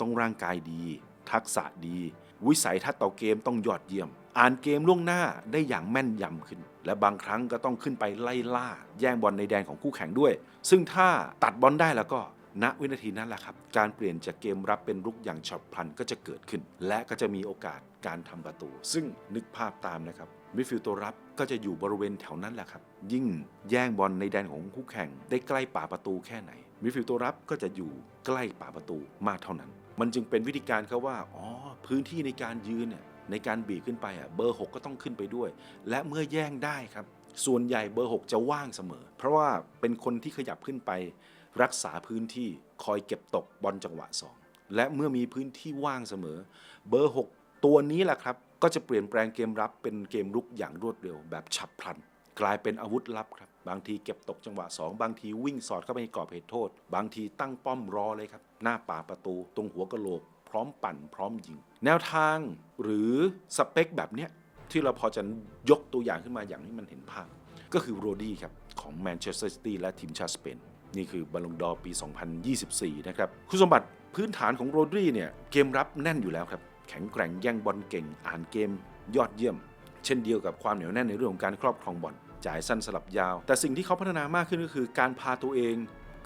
ต้องร่างกายดี ทักษะดี วิสัยทัศน์ต่อเกมต้องยอดเยี่ยม อ่านเกมล่วงหน้าได้อย่างแม่นยำขึ้น และบางครั้งก็ต้องขึ้นไปไล่ล่า แย่งบอลในแดนของคู่แข่งด้วย ซึ่งถ้าตัดบอลได้แล้วก็ณวินาทีนั้นแหละครับ การเปลี่ยนจากเกมรับเป็นรุกอย่างฉับพลันก็จะเกิดขึ้น และก็จะมีโอกาสการทำประตู ซึ่งนึกภาพตามนะครับมิดฟิลด์ตัวรับก็จะอยู่บริเวณแถวนั้นแหละครับ ยิ่งแย่งบอลในแดนของคู่แข่ง ได้ใกล้ป่าประตูแค่ไหนมิดฟิลด์ตัวรับก็จะอยู่ใกล้ป่าประตูมากเท่านั้น มันจึงเป็นวิธีการเขาว่า อ๋อ พื้นที่ในการยืนเนี่ยในการบีบขึ้นไปอะเบอร์ 6 ก็ต้องขึ้นไปด้วย และเมื่อแย่งได้ครับ ส่วนใหญ่เบอร์ 6 จะว่างเสมอ เพราะว่าเป็นคนที่ขยับขึ้นไป รักษาพื้นที่คอยเก็บตกบอลจังหวะ 2 และเมื่อมีพื้นที่ว่างเสมอ เบอร์ 6 ตัวนี้แหละครับ ก็จะเปลี่ยนแปลงเกมรับเป็นเกมรุกอย่างรวดเร็วแบบฉับพลัน กลายเป็นอาวุธลับครับ บางทีเก็บตกจังหวะ 2 บางทีวิ่งสอดเข้าไปในกรอบเหตุโทษ บางทีตั้งป้อมรอเลยครับ หน้าป่าประตูตรงหัวกะโหลก พร้อมปั่นพร้อมยิง แนวทางหรือสเปคแบบเนี้ยที่เราพอจะยกตัวอย่างขึ้นมาอย่างให้มันเห็นภาพ ก็คือโรดี้ครับ ของแมนเชสเตอร์ซิตี้และทีมชาติสเปนนี่คือบอลลงดอร์ปี 2024 นะครับ คุณสมบัติพื้นฐานของโรดรีเนี่ยเกมรับแน่นอยู่แล้วครับ แข็งแกร่งแย่งบอลเก่ง อ่านเกมยอดเยี่ยม เช่นเดียวกับความเหนียวแน่นในเรื่องของการครอบครองบอล จ่ายสั้นสลับยาว แต่สิ่งที่เขาพัฒนามากขึ้นก็คือ การพาตัวเอง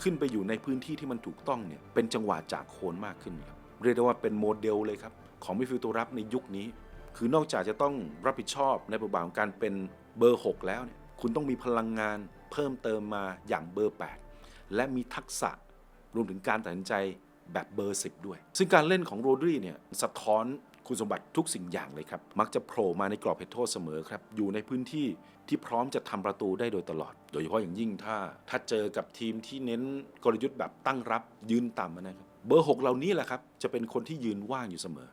ขึ้นไปอยู่ในพื้นที่ที่มันถูกต้องเนี่ยเป็นจังหวะจากโคนมากขึ้นครับเรียกได้ว่าเป็นโมเดลเลยครับของมิฟิลตัวรับในยุคนี้ คือนอกจากจะต้องรับผิดชอบในบทบาทของการเป็นเบอร์ 6 แล้วเนี่ยคุณต้องมีพลังงานเพิ่มเติมมาอย่างเบอร์ 8 และมีทักษะรวมถึงการตัดสินใจแบบเบอร์ 10 ด้วย ซึ่งการเล่นของโรดรีเนี่ยสะท้อน คุณสมบัติทุกสิ่งอย่างเลยครับ มักจะโผล่มาในกรอบเหตุโทษเสมอครับ อยู่ในพื้นที่ที่พร้อมจะทำประตูได้โดยตลอด โดยเฉพาะอย่างยิ่งถ้า ถ้าเจอกับทีมที่เน้นกลยุทธ์แบบตั้งรับยืนต่ำนะครับ เบอร์ 6 เหล่านี้แหละครับ จะเป็นคนที่ยืนว่างอยู่เสมอ